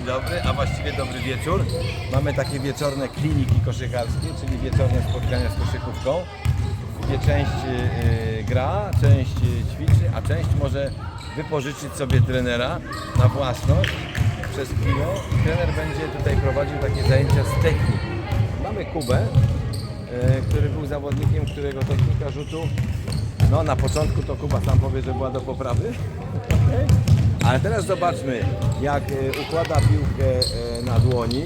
dzień dobry, a właściwie dobry wieczór. Mamy takie wieczorne kliniki koszykarskie, czyli wieczorne spotkania z koszykówką, gdzie część y, gra, część y, ćwiczy, a część może wypożyczyć sobie trenera na własność przez chwilę. Trener będzie tutaj prowadził takie zajęcia z techniki. Mamy Kubę, y, który był zawodnikiem, którego technika rzutu, no na początku to Kuba sam powie, że była do poprawy. Ale teraz zobaczmy, jak e, układa piłkę e, na dłoni.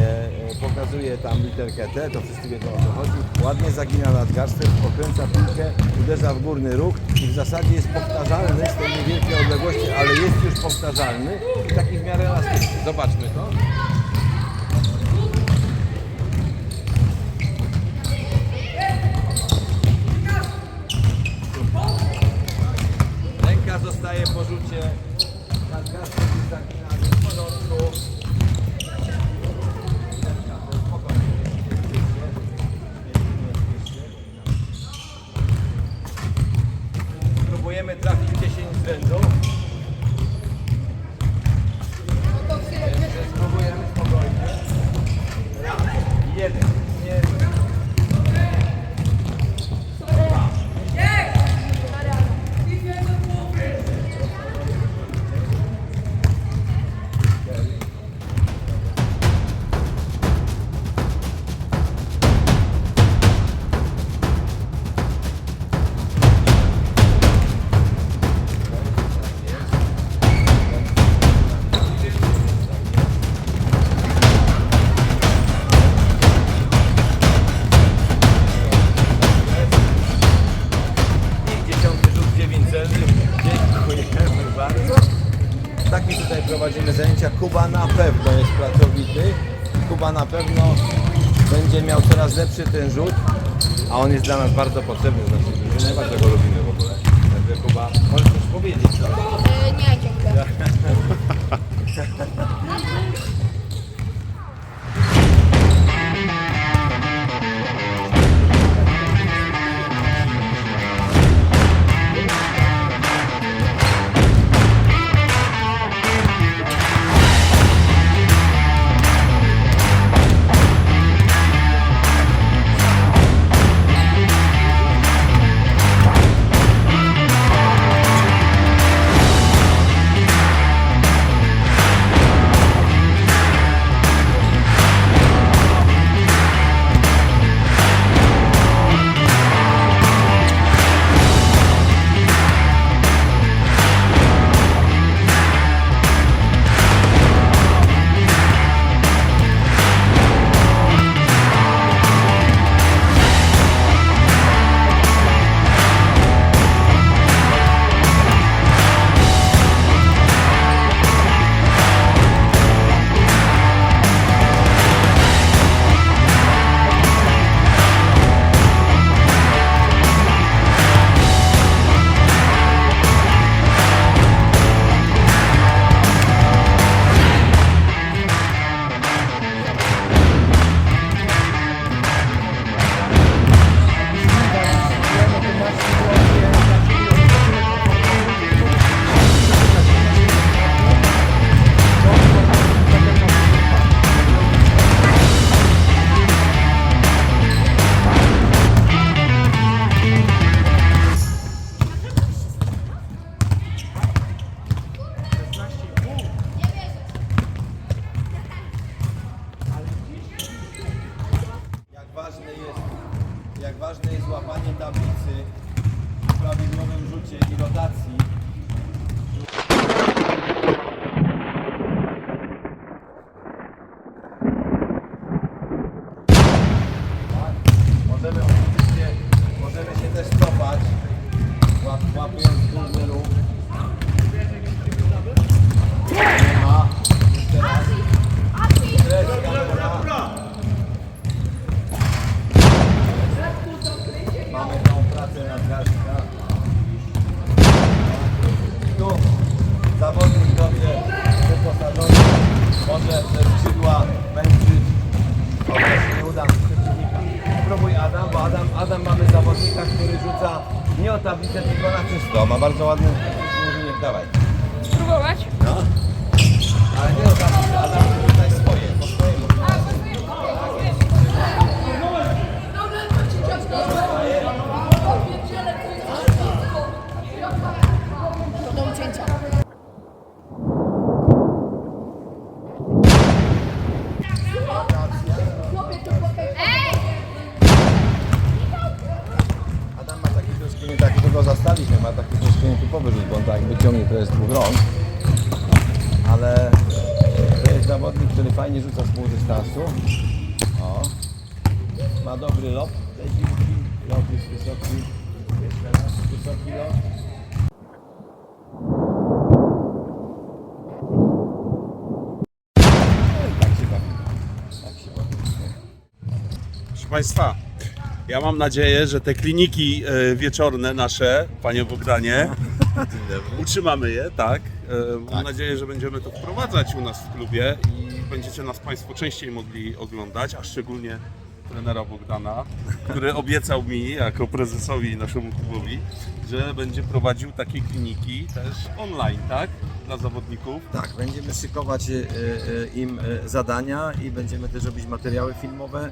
e, Pokazuje tam literkę T, to wszyscy wiedzą o co chodzi. Ładnie zagina nadgarstek, pokręca piłkę, uderza w górny róg i w zasadzie jest powtarzalny z tej niewielkiej odległości, ale jest już powtarzalny i taki w miarę elastyczny. Zobaczmy to. Lepszy ten rzut, a on jest dla nas bardzo potrzebny w naszej drużynie. Bardzo go lubimy w ogóle. Także Kuba, możesz coś powiedzieć. co? E, Nie, dziękuję. Papel, bardzo ładny. Dawaj. Ma dobry lot tej piłki. Lot jest wysoki. Jeszcze raz, wysoki lot. No i tak się. Tak się. Proszę Państwa, ja mam nadzieję, że te kliniki e, wieczorne nasze, Panie Bogdanie, utrzymamy je, tak. E, Mam nadzieję, że będziemy to wprowadzać u nas w klubie i będziecie nas Państwo częściej mogli oglądać, a szczególnie trenera Bogdana, który obiecał mi jako prezesowi naszemu klubowi, że będzie prowadził takie kliniki też online, tak? Dla zawodników. Tak, będziemy szykować e, e, im e, zadania i będziemy też robić materiały filmowe,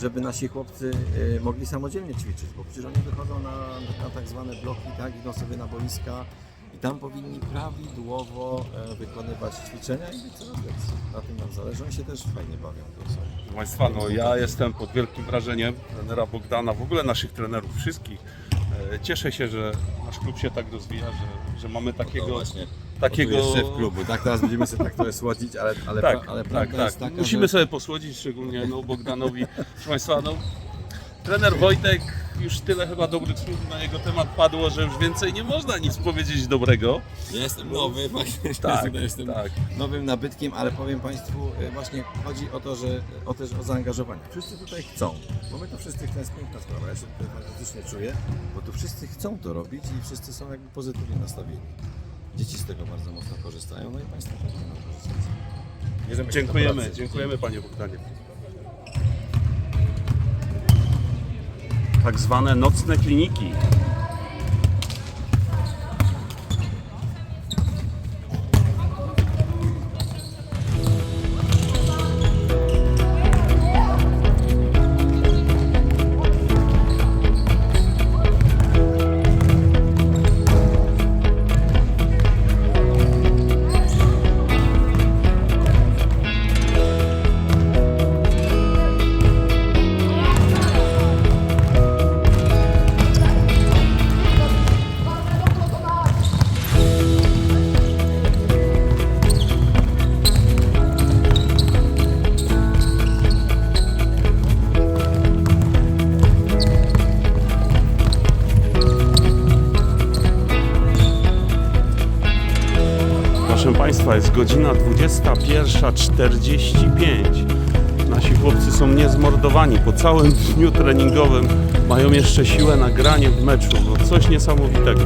żeby nasi chłopcy mogli samodzielnie ćwiczyć, bo przecież oni wychodzą na, na tak zwane bloki, tak, idą sobie na boiska tam powinni prawidłowo e, wykonywać ćwiczenia i być coraz lepsi. Na tym nam zależy, oni się też fajnie bawią. Proszę Państwa, no ja jestem pod wielkim wrażeniem trenera Bogdana, w ogóle naszych trenerów wszystkich. E, Cieszę się, że nasz klub się tak rozwija, że, że mamy takiego, takiego... Tu jest szef klubu, tak, teraz będziemy sobie tak trochę słodzić, ale, ale, Tak, pra, ale tak, tak. taka, Musimy że... sobie posłodzić, szczególnie no, Bogdanowi. Proszę Państwa, no, trener Wojtek, już tyle chyba dobrych słów na jego temat padło, że już więcej nie można nic powiedzieć dobrego. Ja jestem nowy, właśnie Tak, jestem tak. nowym nabytkiem, ale powiem Państwu, y, właśnie chodzi o to, że o też o zaangażowanie. Wszyscy tutaj chcą, bo my to wszyscy chcemy, jest piękna sprawa, ja się tutaj fantastycznie czuję, bo tu wszyscy chcą to robić i wszyscy są jakby pozytywnie nastawieni. Dzieci z tego bardzo mocno korzystają, no i Państwo też będą korzystać. Dziękujemy, dziękujemy Panie Bogdanie. Tak zwane nocne kliniki. Proszę Państwa, jest godzina 21.45. Nasi chłopcy są niezmordowani. Po całym dniu treningowym mają jeszcze siłę na granie w meczu. No, coś niesamowitego.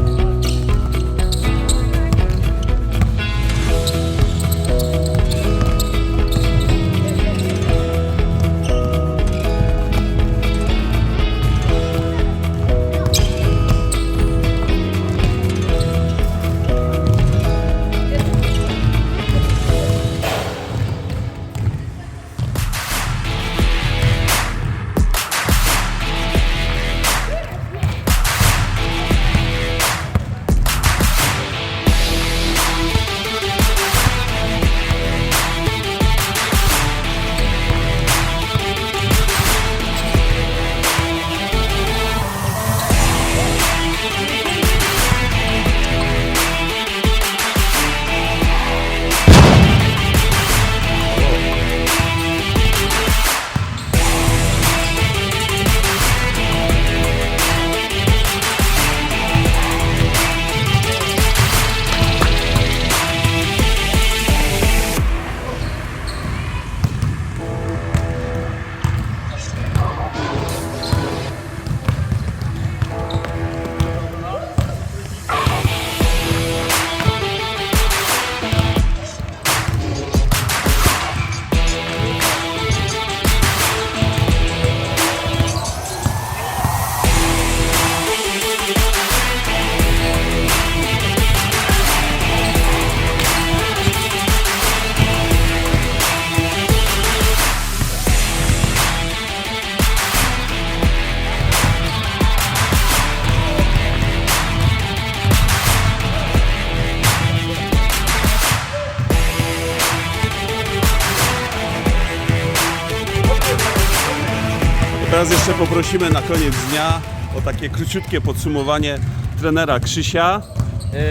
Teraz jeszcze poprosimy na koniec dnia o takie króciutkie podsumowanie trenera Krzysia.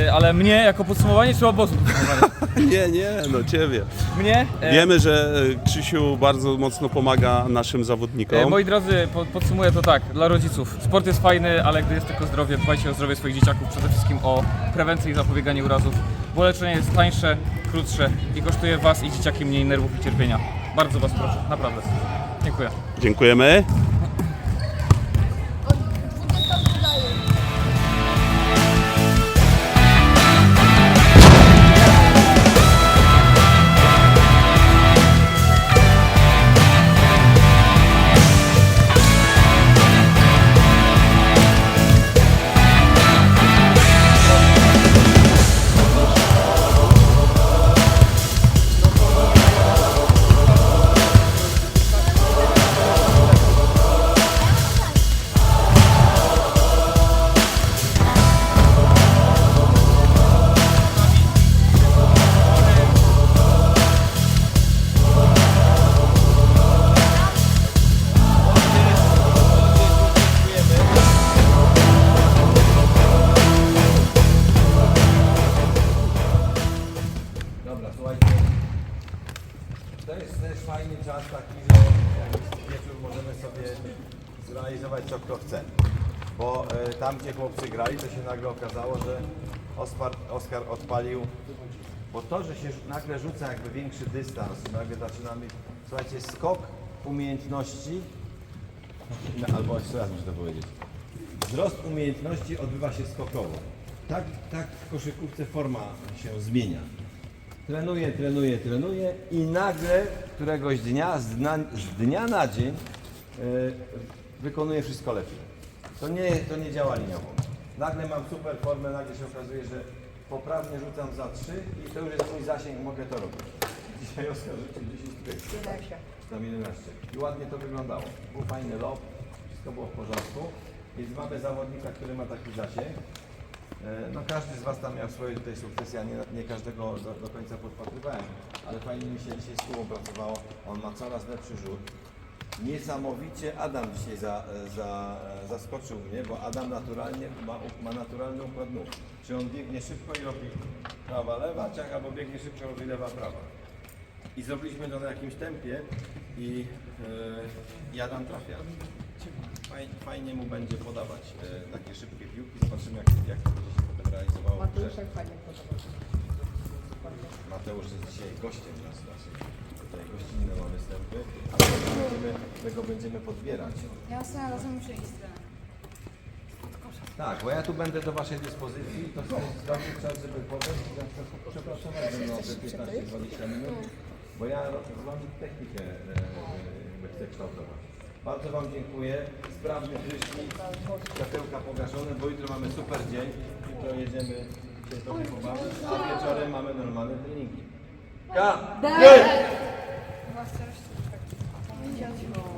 Y, ale mnie jako podsumowanie czy obozu podsumowanie? Nie, nie, no ciebie. Mnie? E, Wiemy, że e, Krzysiu bardzo mocno pomaga naszym zawodnikom. E, moi drodzy, po, podsumuję to tak, dla rodziców. Sport jest fajny, ale gdy jest tylko zdrowie, dbajcie o zdrowie swoich dzieciaków, przede wszystkim o prewencję i zapobieganie urazów, bo leczenie jest tańsze, krótsze i kosztuje Was i dzieciaki mniej nerwów i cierpienia. Bardzo Was proszę, naprawdę. Dziękuję. Dziękujemy. Kto chce. Bo e, tam gdzie chłopcy grali, to się nagle okazało, że Oskar, Oskar odpalił. Bo to, że się nagle rzuca jakby większy dystans, nagle zaczynamy. Słuchajcie, skok umiejętności, no, albo jeszcze raz muszę to powiedzieć. Wzrost umiejętności odbywa się skokowo. Tak, tak w koszykówce forma się zmienia. Trenuje, trenuje, trenuje i nagle któregoś dnia, z dnia, z dnia na dzień e, wykonuje wszystko lepiej. To nie, to nie działa liniowo. Nagle mam super formę, nagle się okazuje, że poprawnie rzucam za 3 i to już jest mój zasięg, mogę to robić. Dzisiaj Oskar rzucił 10 tryk. Tam 11. I ładnie to wyglądało. Był fajny lob, wszystko było w porządku. Więc mamy zawodnika, który ma taki zasięg. E, No każdy z Was tam miał swoje tutaj sukcesy, ja nie, nie każdego do, do końca podpatrywałem, ale fajnie mi się dzisiaj z pracowało. On ma coraz lepszy rzut. Niesamowicie Adam dzisiaj za, za, zaskoczył mnie, bo Adam naturalnie ma, ma naturalny układ nóg. Czy on biegnie szybko i robi prawa, lewa, ciach, albo biegnie szybko, robi lewa, prawa. I zrobiliśmy to na jakimś tempie i e, i Adam trafia. Fajnie, fajnie mu będzie podawać e, takie szybkie piłki. Zobaczymy jak, jak to będzie się potem realizowało. w grze. Mateuszek fajnie podobał. Mateusz jest dzisiaj gościem nas naszej. Tutaj gościnne ma występy, ale my go będziemy, my go będziemy podbierać. Ja ostatnio razem muszę iść. Tak, bo ja tu będę do Waszej dyspozycji, to jest dobry czas, żeby podejść i na przykład przepracować ze mną te 15-20 minut, bo ja mam technikę, e, jakby chcę kształtować. Bardzo Wam dziękuję, sprawny prysznic, światełka pogaszone, bo jutro mamy super dzień, jutro jedziemy się trochę pobawić, a wieczorem mamy normalne treningi. K! Chyba chcesz? Tak.